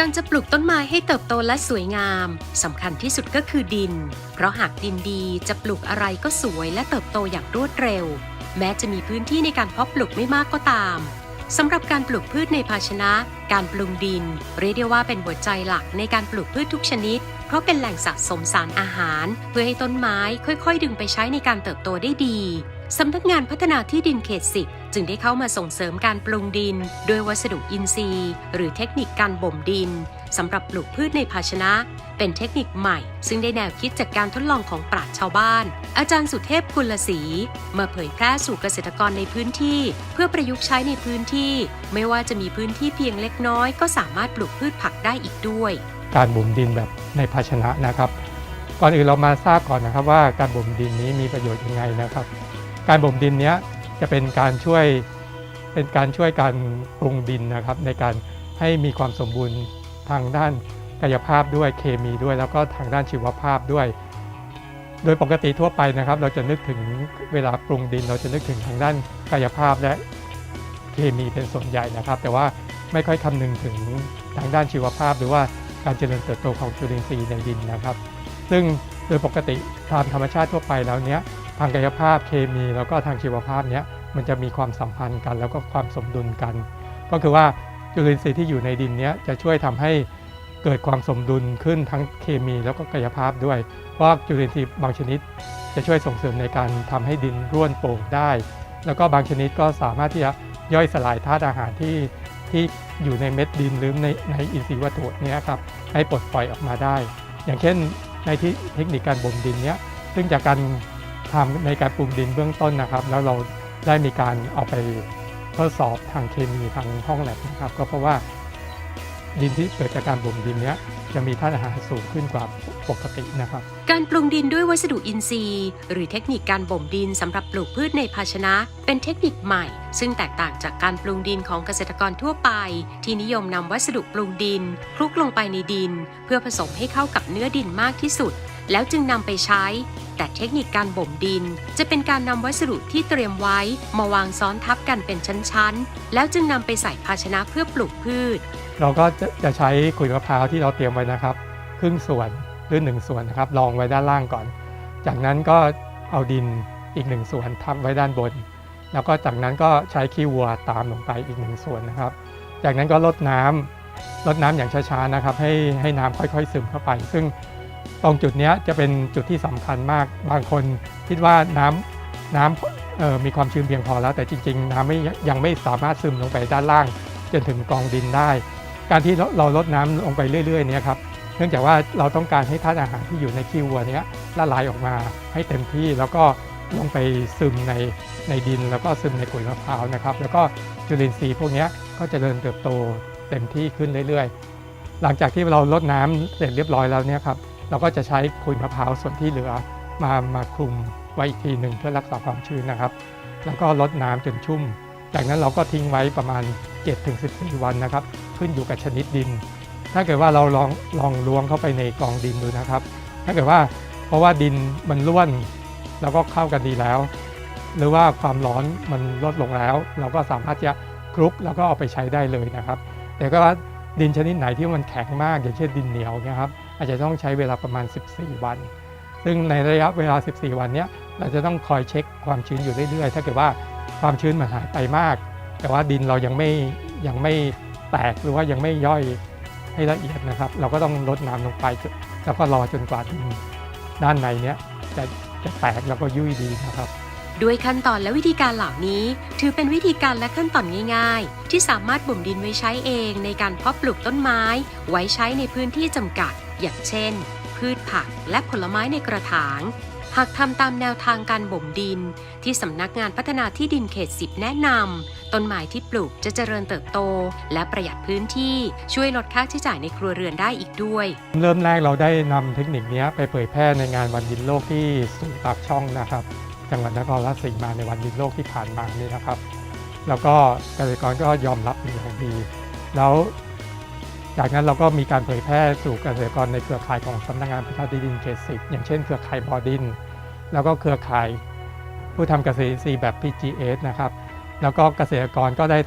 การจะปลูกต้นไม้ให้เติบโตและสวยงามสำคัญที่สุดก็คือดิน เพราะหากดินดีจะปลูกอะไรก็สวยและเติบโตอย่างรวดเร็ว แม้จะมีพื้นที่ในการเพาะปลูกไม่มากก็ตามสำหรับการปลูกพืชในภาชนะ การปรุงดิน เรียกได้ว่าเป็นหัวใจหลักในการปลูกพืชทุกชนิด เพราะเป็นแหล่งสะสมสารอาหาร เพื่อให้ต้นไม้ค่อยๆ ดึงไปใช้ในการเติบโตได้ดีสำนักงานพัฒนาที่ดินเขตสิบ จึงได้เข้ามาส่งเสริมการปรุงดินโดยวัสดุอินทรีย์ หรือเทคนิคการบ่มดินสำหรับปลูกพืชในภาชนะ เป็นเทคนิคใหม่ ซึ่งได้แนวคิดจากการทดลองของปราชญ์ชาวบ้าน อาจารย์สุเทพกุลศรีมาเผยแพร่สู่เกษตรกรในพื้นที่ เพื่อประยุกต์ใช้ในพื้นที่ ไม่ว่าจะมีพื้นที่เพียงเล็กน้อย ก็สามารถปลูกพืชผักได้อีกด้วย การบ่มดินแบบในภาชนะนะครับก่อนอื่นเรามาทราบก่อนนะครับว่าการบ่มดินนี้มีประโยชน์ยังไงนะครับ การบ่มดินเนี้ย จะเป็นการช่วยเป็นการช่วยการปรุงดินนะครับ ในการให้มีความสมบูรณ์ทางด้านกายภาพด้วยเคมีด้วย แล้วก็ทางด้านชีวภาพด้วย โดยปกติทั่วไปนะครับ เราจะนึกถึงเวลาปรุงดิน เราจะนึกถึงทางด้านกายภาพและเคมีเป็นส่วนใหญ่นะครับ แต่ว่าไม่ค่อยคำนึงถึงทางด้านชีวภาพ หรือว่าการเจริญเติบโตของจุลินทรีย์ในดินนะครับ ซึ่งโดยปกติตามธรรมชาติทั่วไปแล้วเนี้ยทางกายภาพเคมีแล้วก็ทางชีวภาพเนี้ย มันจะมีความสัมพันธ์กัน แล้วก็ความสมดุลกัน ก็คือว่าจุลินทรีย์ที่อยู่ในดินนี้จะช่วยทำให้เกิดความสมดุลขึ้นทั้งเคมี แล้วก็กายภาพด้วย เพราะจุลินทรีย์บางชนิด จะช่วยส่งเสริมในการทำให้ดินร่วนโปร่งได้ แล้วก็บางชนิดก็สามารถที่จะย่อยสลายธาตุอาหารที่ที่อยู่ในเม็ดดินหรือในในอินทรีย์วัตถุนี้ครับให้ปลดปล่อยออกมาได้ อย่างเช่นในที่เทคนิคการบ่มดินเนี้ยซึ่งจากการทำในการปรุงดินเบื้องต้นนะครับ แล้วเรา ได้มีการเอาไปทดสอบทางเคมีทางห้องแลบนะครับ ก็เพราะว่าดินที่เกิดจากการบ่มดินเนี้ยจะมีธาตุอาหารสูงขึ้นกว่าปกตินะครับ การปรุงดินด้วยวัสดุอินทรีย์ หรือเทคนิคการบ่มดินสำหรับปลูกพืชในภาชนะ เป็นเทคนิคใหม่ ซึ่งแตกต่างจากการปรุงดินของเกษตรกรทั่วไป ที่นิยมนำวัสดุปรุงดินคลุกลงไปในดิน เพื่อผสมให้เข้ากับเนื้อดินมากที่สุด แล้วจึงนำไปใช้ แต่เทคนิคการบ่มดิน จะเป็นการนำวัสดุที่เตรียมไว้ มาวางซ้อนทับกันเป็นชั้นๆ แล้วจึงนำไปใส่ภาชนะเพื่อปลูกพืช เราก็จะจะใช้ขุยมะพร้าวที่เราเตรียมไว้นะครับ ครึ่งส่วนหรือหนึ่งส่วนนะครับรองไว้ด้านล่างก่อน จากนั้นก็เอาดินอีกหนึ่งส่วนทับไว้ด้านบน แล้วก็จากนั้นก็ใช้ขี้วัวตามลงไปอีกหนึ่งส่วนนะครับ จากนั้นก็ลดน้ำลดน้ำอย่างช้าๆนะครับ ให้ให้น้ำค่อยๆซึมเข้าไป ซึ่ง ตรงจุดนี้จะเป็นจุดที่สำคัญมาก บางคนคิดว่าน้ำน้ำออมีความชื้นเพียงพอแล้ว แต่จริง ๆ น้ำไม่ยังไม่สามารถซึมลงไปด้านล่าง จนถึงกองดินได้ การที่เราลดน้ำลงไปเรื่อยๆเนี่ยครับเนื่องจากว่าเราต้องการให้ธาตุอาหารที่อยู่ในขี้วัวเนี้ยละลายออกมาให้เต็มที่แล้วก็ลงไปซึมในในดิน แล้วก็ซึมในขุยมะพร้าวนะครับ แล้วก็จุลินทรีย์พวกนี้ก็จะเจริญเติบโตเต็มที่ขึ้นเรื่อยๆ หลังจากที่เราลดน้ำเสร็จเรียบร้อยแล้วเนี่ยครับ เราก็จะใช้ขุยมะพร้าวส่วนที่เหลือมามาคลุมไว้อีกทีหนึ่งเพื่อรักษาความชื้นนะครับ แล้วก็ลดน้ำจนชุ่ม จากนั้นเราก็ทิ้งไว้ประมาณ 7-14 วันนะครับ ขึ้นอยู่กับชนิดดิน ถ้าเกิดว่าเราลองลองล้วงเข้าไปในกองดินดูนะครับ ถ้าเกิดว่าเพราะว่าดินมันร่วน แล้วก็เข้ากันดีแล้ว หรือว่าความร้อนมันลดลงแล้ว เราก็สามารถจะคลุกแล้วก็เอาไปใช้ได้เลยนะครับ แต่ก็ว่าดินชนิดไหนที่มันแข็งมากอย่างเช่นดินเหนียวเนะครับ อาจจะต้องใช้เวลาประมาณ 14 วัน ซึ่งในระยะเวลา 14 วันนี้เราจะต้องคอยเช็คความชื้นอยู่เรื่อยๆ ถ้าเกิดว่าความชื้นมันหายไปมาก แต่ว่าดินเรายังไม่ยังไม่แตกหรือว่ายังไม่ย่อยให้ละเอียดนะครับ เราก็ต้องลดน้ำลงไปแล้วก็รอจนกว่าดินด้านในเนี้ยจะจะแตกแล้วก็ยุ่ยดีนะครับด้วยขั้นตอนและวิธีการเหล่านี้ ถือเป็นวิธีการและขั้นตอนง่ายๆ ที่สามารถบ่มดินไว้ใช้เองในการเพาะปลูกต้นไม้ ไว้ใช้ในพื้นที่จำกัด อย่างเช่น พืชผักและผลไม้ในกระถาง หากทำตามแนวทางการบ่มดิน ที่สำนักงานพัฒนาที่ดินเขต10แนะนำต้นไม้ที่ปลูกจะเจริญเติบโต และประหยัดพื้นที่ช่วยลดค่าใช้จ่ายในครัวเรือนได้อีกด้วย เริ่มแรกเราได้นำเทคนิคนี้ไปเผยแพร่ในงานวันดินโลกที่ศูนย์ปากช่องนะครับ จังหวัดนครราชสีมาในวันดินโลกที่ผ่านมานี่นะครับ แล้วก็เกษตรกรก็ยอมรับเป็นอย่างดี แล้ว จากนั้นเราก็มีการเผยแพร่สู่เกษตรกรในเครือข่ายของสำนักงานพัฒนาที่ดินเขตสิบอย่างเช่นเครือข่ายบอดิน แล้วก็เครือข่ายผู้ทำเกษตรอินทรีย์แบบ PGS นะครับ แล้วก็เกษตรกรก็ได้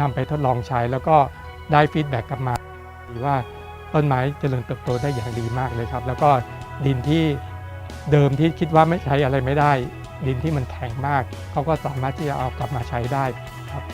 นำไปทดลองใช้ แล้วก็ได้ฟีดแบ็กกลับมาถือว่าต้นไม้เจริญเติบโตได้อย่างดีมากเลยครับ แล้วก็ดินที่เดิมที่คิดว่าไม่ใช้อะไรไม่ได้ ดินที่มันแข็งมากเขาก็สามารถที่จะเอากลับมาใช้ได้ครับ